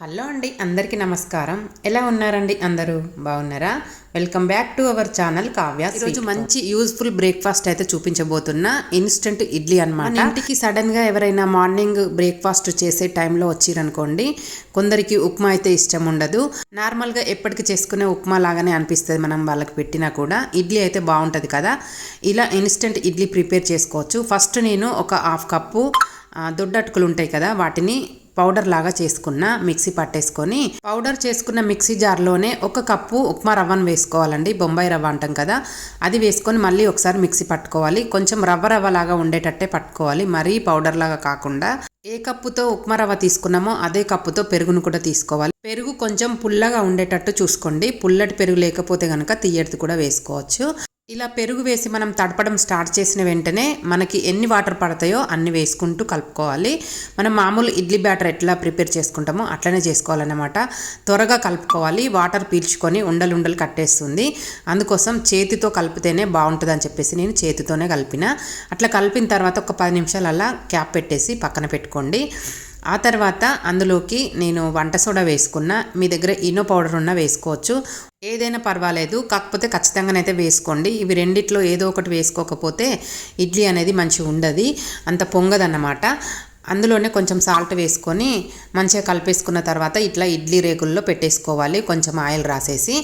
Hello అండి అందరికీ నమస్కారం. ఎలా ఉన్నారండి అందరూ? బాగున్నారా? Welcome back to our channel Kavya ఈరోజు మంచి యూస్ఫుల్ బ్రేక్ఫాస్ట్ అయితే చూపించబోతున్నా ఇన్స్టెంట్ ఇడ్లీ అనమాట ఇంటికి సడన్గా ఎవరైనా మార్నింగ్ బ్రేక్ఫాస్ట్ చేసే టైంలో వచ్చిరనుకోండి కొందరికి ఉప్మా అయితే ఇష్టం ఉండదు. నార్మల్గా ఎప్పటికి చేసుకునే ఉప్మా లాగానే అనిపిస్తుంది మనం వాళ్ళకి పెట్టినా కూడా. ఇడ్లీ అయితే బాగుంటుంది కదా. ఇలా ఇన్స్టెంట్ ఇడ్లీ ప్రిపేర్ చేసుకోవచ్చు. ఫస్ట్ నేను ఒక హాఫ్ కప్పు దొడ్డటుకులు ఉంటాయి కదా వాటిని పౌడర్ లాగా చేసుకున్న మిక్సీ పట్టేసుకొని పౌడర్ చేసుకున్న మిక్సీ జార్లోనే ఒక కప్పు ఉప్మా రవ్వను వేసుకోవాలండి. బొంబాయి రవ్వ అంటాం కదా. అది వేసుకొని మళ్ళీ ఒకసారి మిక్సీ పట్టుకోవాలి. కొంచెం రవ్వ రవ్వ లాగా ఉండేటట్టే పట్టుకోవాలి. మరీ పౌడర్ లాగా కాకుండా ఏ కప్పుతో ఉప్మా రవ్వ తీసుకున్నామో అదే కప్పుతో పెరుగును కూడా తీసుకోవాలి. పెరుగు కొంచెం పుల్లగా ఉండేటట్టు చూసుకోండి. పుల్లటి పెరుగు లేకపోతే కనుక తీయటిది కూడా వేసుకోవచ్చు. ఇలా పెరుగు వేసి మనం తడపడం స్టార్ట్ చేసిన వెంటనే మనకి ఎన్ని వాటర్ పడతాయో అన్ని వేసుకుంటూ కలుపుకోవాలి. మనం మామూలు ఇడ్లీ బ్యాటర్ ఎట్లా ప్రిపేర్ చేసుకుంటామో అట్లనే చేసుకోవాలన్నమాట. త్వరగా కలుపుకోవాలి. వాటర్ పీల్చుకొని ఉండలు ఉండలు కట్టేస్తుంది. అందుకోసం చేతితో కలిపితేనే బాగుంటుంది అని చెప్పేసి నేను చేతితోనే కలిపిన. అట్లా కలిపిన తర్వాత ఒక పది నిమిషాలు అలా క్యాప్ పెట్టేసి పక్కన పెట్టుకోండి. ఆ తర్వాత అందులోకి నేను వంట సోడా వేసుకున్న మీ దగ్గర ఇనో పౌడర్ ఉన్నా వేసుకోవచ్చు. ఏదైనా పర్వాలేదు కాకపోతే ఖచ్చితంగానైతే వేసుకోండి. ఇవి రెండిట్లో ఏదో ఒకటి వేసుకోకపోతే ఇడ్లీ అనేది మంచిగా ఉండదు అంత పొంగదన్నమాట. అందులోనే కొంచెం సాల్ట్ వేసుకొని మంచిగా కలిపేసుకున్న తర్వాత ఇట్లా ఇడ్లీ రేకుల్లో పెట్టేసుకోవాలి కొంచెం ఆయిల్ రాసేసి.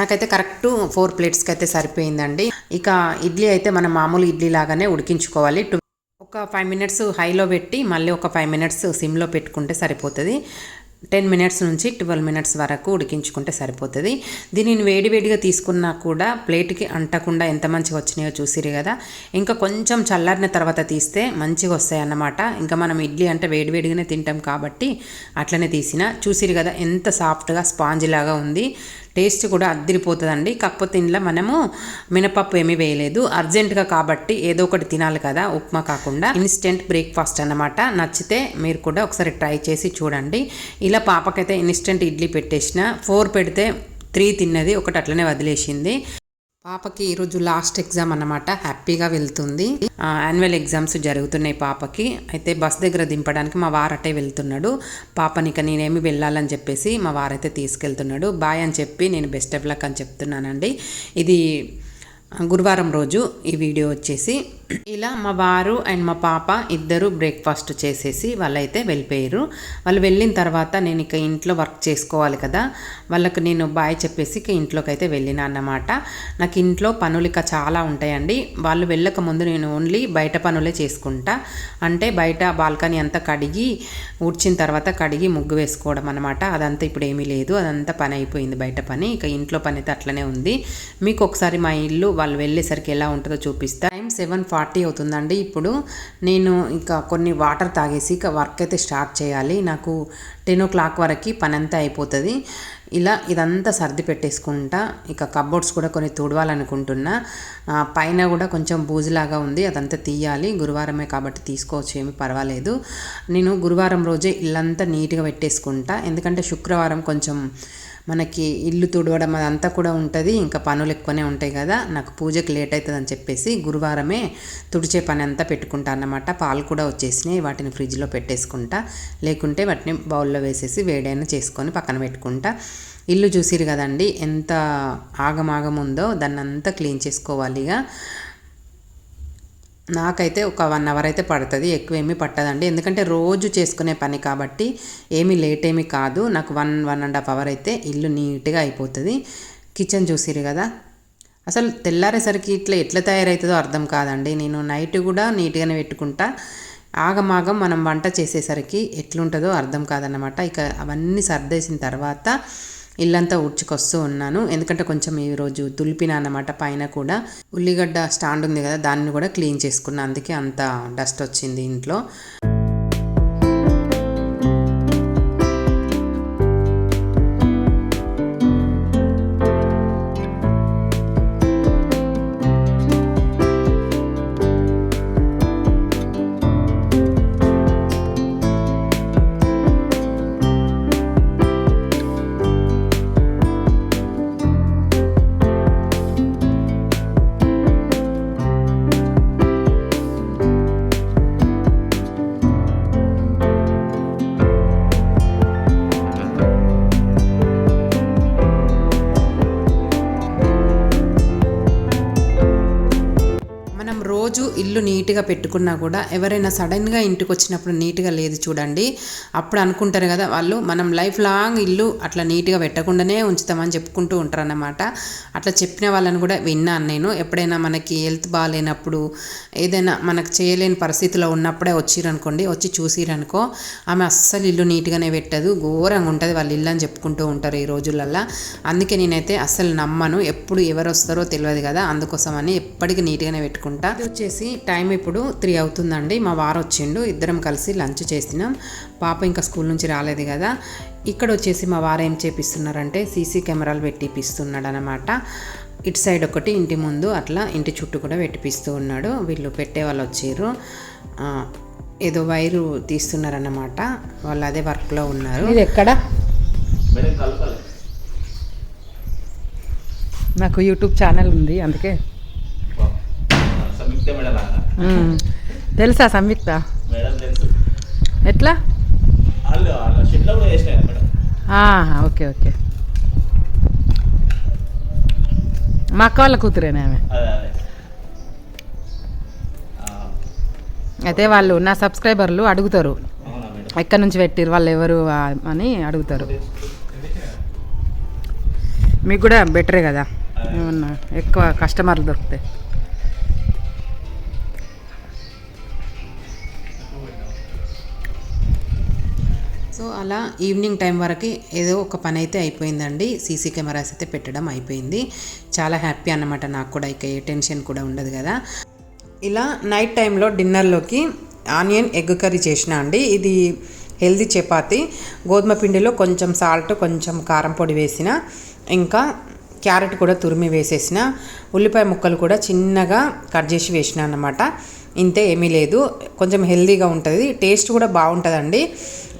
నాకైతే కరెక్ట్ ఫోర్ ప్లేట్స్కి అయితే సరిపోయిందండి. ఇక ఇడ్లీ అయితే మనం మామూలు ఇడ్లీ లాగానే ఉడికించుకోవాలి. ఒక ఫైవ్ మినిట్స్ హైలో పెట్టి మళ్ళీ ఒక ఫైవ్ మినిట్స్ సిమ్లో పెట్టుకుంటే సరిపోతుంది. టెన్ మినిట్స్ నుంచి ట్వెల్వ్ మినిట్స్ వరకు ఉడికించుకుంటే సరిపోతుంది. దీనిని వేడివేడిగా తీసుకున్నా కూడా ప్లేట్కి అంటకుండా ఎంత మంచిగా వచ్చినాయో చూసిరు కదా. ఇంకా కొంచెం చల్లారిన తర్వాత తీస్తే మంచిగా వస్తాయి అన్నమాట ఇంకా మనం ఇడ్లీ అంటే వేడివేడిగానే తింటాం కాబట్టి అట్లనే తీసిన. చూసిరు కదా ఎంత సాఫ్ట్గా స్పాంజ్ లాగా ఉంది. టేస్ట్ కూడా అద్దరిపోతుందండి. కాకపోతే ఇంట్లో మనము మినపప్పు ఏమీ వేయలేదు. అర్జెంటుగా కాబట్టి ఏదో ఒకటి తినాలి కదా ఉప్మా కాకుండా. ఇన్స్టెంట్ బ్రేక్ఫాస్ట్ అనమాట నచ్చితే మీరు కూడా ఒకసారి ట్రై చేసి చూడండి. ఇలా పాపకైతే ఇన్స్టెంట్ ఇడ్లీ పెట్టేసిన ఫోర్ పెడితే త్రీ తిన్నది ఒకటి అట్లనే వదిలేసింది. పాపకి ఈరోజు లాస్ట్ ఎగ్జామ్ అన్నమాట. హ్యాపీగా వెళ్తుంది. యాన్యువల్ ఎగ్జామ్స్ జరుగుతున్నాయి పాపకి. అయితే బస్ దగ్గర దింపడానికి మా వారటే వెళ్తున్నాడు. పాపని ఇక నేనేమి వెళ్ళాలని చెప్పేసి మా వారైతే తీసుకెళ్తున్నాడు. బాయ్ అని చెప్పి నేను బెస్ట్ ఆఫ్ లక్ అని చెప్తున్నానండి. ఇది గురువారం రోజు ఈ వీడియో వచ్చేసి. ఇలా మా వారు అండ్ మా పాప ఇద్దరు బ్రేక్ఫాస్ట్ చేసేసి వాళ్ళైతే వెళ్ళిపోయారు. వాళ్ళు వెళ్ళిన తర్వాత నేను ఇక ఇంట్లో వర్క్ చేసుకోవాలి కదా. వాళ్ళకు నేను బాయ్ చెప్పేసి ఇక ఇంట్లోకి అయితే వెళ్ళిన అన్నమాట. నాకు ఇంట్లో పనులు ఇక చాలా ఉంటాయండి. వాళ్ళు వెళ్ళక ముందు నేను ఓన్లీ బయట పనులే చేసుకుంటా. అంటే బయట బాల్కనీ అంతా కడిగి ఊడ్చిన తర్వాత కడిగి ముగ్గు వేసుకోవడం అనమాట అదంతా ఇప్పుడు ఏమీ లేదు. అదంతా పని అయిపోయింది బయట పని. ఇక ఇంట్లో పని అయితే అట్లనే ఉంది. మీకు ఒకసారి మా ఇల్లు వాళ్ళు వెళ్ళేసరికి ఎలా ఉంటుందో చూపిస్తా. టైం సెవెన్ ఫార్టీ అవుతుందండి. ఇప్పుడు నేను ఇంకా కొన్ని వాటర్ తాగేసి ఇక వర్క్ అయితే స్టార్ట్ చేయాలి. నాకు టెన్ ఓ క్లాక్ వరకు పని అంతా అయిపోతుంది. ఇలా ఇదంతా సర్ది పెట్టేసుకుంటా. ఇక కబోర్డ్స్ కూడా కొన్ని తుడవాలనుకుంటున్నా. పైన కూడా కొంచెం బూజులాగా ఉంది. అదంతా తీయాలి. గురువారమే కాబట్టి తీసుకోవచ్చు. ఏమి పర్వాలేదు. నేను గురువారం రోజే ఇల్లంతా నీట్గా పెట్టేసుకుంటా. ఎందుకంటే శుక్రవారం కొంచెం మనకి ఇల్లు తుడవడం అదంతా కూడా ఉంటుంది. ఇంకా పనులు ఎక్కువనే ఉంటాయి కదా. నాకు పూజకి లేట్ అవుతుంది అని చెప్పేసి గురువారమే తుడిచే పని అంతా పెట్టుకుంటా అన్నమాట. పాలు కూడా వచ్చేసినాయి. వాటిని ఫ్రిడ్జ్లో పెట్టేసుకుంటా. లేకుంటే వాటిని బౌల్లో వేసేసి వేడైనా చేసుకొని పక్కన పెట్టుకుంటా. ఇల్లు చూసిరు కదండి. ఎంత ఆగమాగం ఉందో దాన్ని అంతా క్లీన్ చేసుకోవాలి ఇక. నాకైతే ఒక వన్ అవర్ అయితే పడుతుంది ఎక్కువ ఏమీ పట్టదండి. ఎందుకంటే రోజు చేసుకునే పని కాబట్టి ఏమీ లేట్ ఏమీ కాదు. నాకు one one and half hour అయితే ఇల్లు నీట్గా అయిపోతుంది. కిచెన్ చూసిరు కదా? అసలు తెల్లారేసరికి ఇట్లా ఎట్లా తయారవుతుందో అర్థం కాదండి. నేను నైట్ కూడా నీట్గానే పెట్టుకుంటా. ఆగమాగం మనం వంట చేసేసరికి ఎట్లుంటుందో అర్థం కాదన్నమాట. ఇక అవన్నీ సర్దేసిన తర్వాత ఇల్లంతా ఉడ్చుకొస్తూ ఉన్నాను. ఎందుకంటే కొంచెం ఈరోజు తులిపిన అన్నమాట పైన కూడా. ఉల్లిగడ్డ స్టాండ్ ఉంది కదా దాన్ని కూడా క్లీన్ చేసుకున్నాను అందుకే అంత డస్ట్ వచ్చింది ఇంట్లో. ఇల్లు నీట్గా పెట్టుకున్నా కూడా ఎవరైనా సడన్గా ఇంటికి వచ్చినప్పుడు నీట్గా లేదు చూడండి. అప్పుడు అనుకుంటారు కదా వాళ్ళు మనం లైఫ్ లాంగ్ ఇల్లు అట్లా నీట్గా పెట్టకుండానే ఉంచుతామని చెప్పుకుంటూ ఉంటారు అన్నమాట అట్లా చెప్పిన వాళ్ళని కూడా విన్నాను నేను. ఎప్పుడైనా మనకి హెల్త్ బాగాలేనప్పుడు ఏదైనా మనకు చేయలేని పరిస్థితిలో ఉన్నప్పుడే వచ్చిరనుకోండి వచ్చి చూసిరనుకో ఆమె అస్సలు ఇల్లు నీట్గానే పెట్టదు. ఘోరంగా ఉంటుంది వాళ్ళ ఇల్లు అని చెప్పుకుంటూ ఉంటారు ఈ రోజులల్లో. అందుకే నేనైతే అస్సలు నమ్మను. ఎప్పుడు ఎవరు వస్తారో తెలియదు కదా అందుకోసమని ఎప్పటికీ నీట్గానే పెట్టుకుంటా. ఇది వచ్చేసి టైం ఇప్పుడు త్రీ అవుతుందండి. మా వారు వచ్చిండు ఇద్దరం కలిసి లంచ్ చేసినాం. పాప ఇంకా స్కూల్ నుంచి రాలేదు కదా. ఇక్కడ వచ్చేసి మా వారు ఏం చేపిస్తున్నారంటే సీసీ కెమెరాలు పెట్టిపిస్తున్నాడు అనమాట ఇటు సైడ్ ఒకటి ఇంటి ముందు అట్లా ఇంటి చుట్టూ కూడా పెట్టిపిస్తూ ఉన్నాడు. వీళ్ళు పెట్టే వాళ్ళు వచ్చారు. ఆ, ఏదో వైరు తీస్తున్నారన్నమాట. వాళ్ళు అదే వర్క్లో ఉన్నారు. ఇది ఎక్కడ? నాకు యూట్యూబ్ ఛానల్ ఉంది అందుకే సంయుక్త మేడం లాగా మ్మ్. తెలుసా సంయుక్త? ఎట్లా? Okay okay. మా అక్క వాళ్ళ కూతురేనే ఆమె? అయితే వాళ్ళు నా సబ్స్క్రైబర్లు అడుగుతారు. ఎక్కడి నుంచి పెట్టిరు వాళ్ళు ఎవరు అని అడుగుతారు. మీకు కూడా బెటరే కదా? ఏమన్నా ఎక్కువ కస్టమర్లు దొరుకుతాయి సో అలా ఈవినింగ్ టైం వరకు ఏదో ఒక పని అయితే అయిపోయిందండి. సీసీ కెమెరాస్ అయితే పెట్టడం అయిపోయింది. చాలా హ్యాపీ అన్నమాట నాకు కూడా ఇక ఏ టెన్షన్ కూడా ఉండదు కదా. ఇలా నైట్ టైంలో డిన్నర్లోకి ఆనియన్ ఎగ్ కర్రీ చేసిన అండి. ఇది హెల్దీ చపాతి. గోధుమ పిండిలో కొంచెం సాల్ట్ కొంచెం కారం పొడి వేసిన ఇంకా క్యారెట్ కూడా తురిమి వేసేసిన ఉల్లిపాయ ముక్కలు కూడా చిన్నగా కట్ చేసి వేసిన అన్నమాట. ఇంతే ఏమీ లేదు. కొంచెం హెల్దీగా ఉంటుంది. టేస్ట్ కూడా బాగుంటుందండి.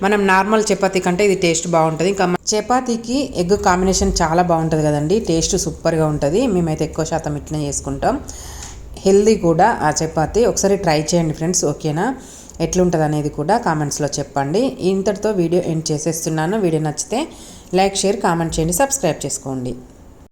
మనం నార్మల్ చపాతీ కంటే ఇది టేస్ట్ బాగుంటుంది. ఇంకా చపాతీకి ఎగ్ కాంబినేషన్ చాలా బాగుంటుంది కదండి. టేస్ట్ సూపర్గా ఉంటుంది. మేమైతే ఎక్కువ శాతం ఇట్లనే చేసుకుంటాం. హెల్దీ కూడా ఆ చపాతి. ఒకసారి ట్రై చేయండి ఫ్రెండ్స్ ఓకేనా? ఎట్లుంటుంది అనేది కూడా కామెంట్స్లో చెప్పండి. ఇంతటితో వీడియో ఎండ్ చేసేస్తున్నాను. వీడియో నచ్చితే లైక్ షేర్ కామెంట్ చేయండి. సబ్స్క్రైబ్ చేసుకోండి.